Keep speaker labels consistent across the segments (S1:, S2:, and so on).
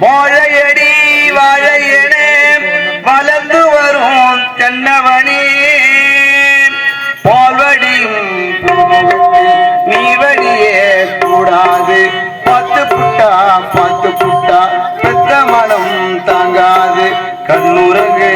S1: வாழையடி வாழையன வளர்ந்து வரும் தென்னவனே பால்வடியும் நீவடியே கூடாது. பத்து புட்டா பத்து புட்டா பெத்த மனம் தாங்காது. கண்ணுரங்கு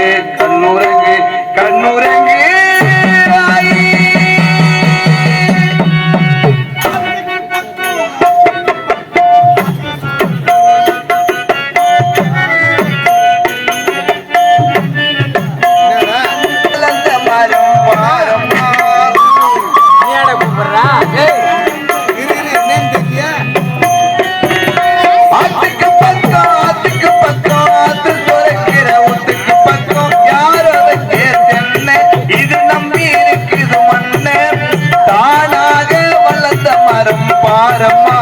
S1: பாரம்மா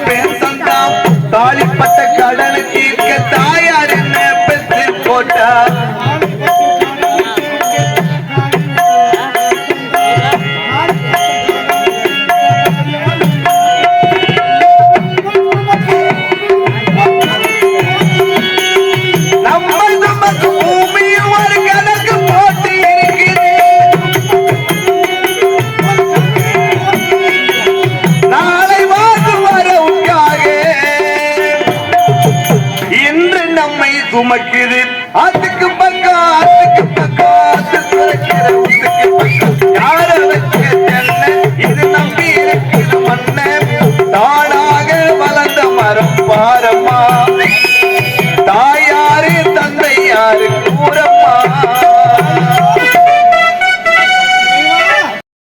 S1: பெண் சந்தா தாலிப்பட்ட கடனை தீர்க்க தாயார் என்ன பெற்று போட்டார் சுமக்குது ஆத்துக்கு பக்கம் ஆத்துக்கு பக்கம் ஆத்துக்கு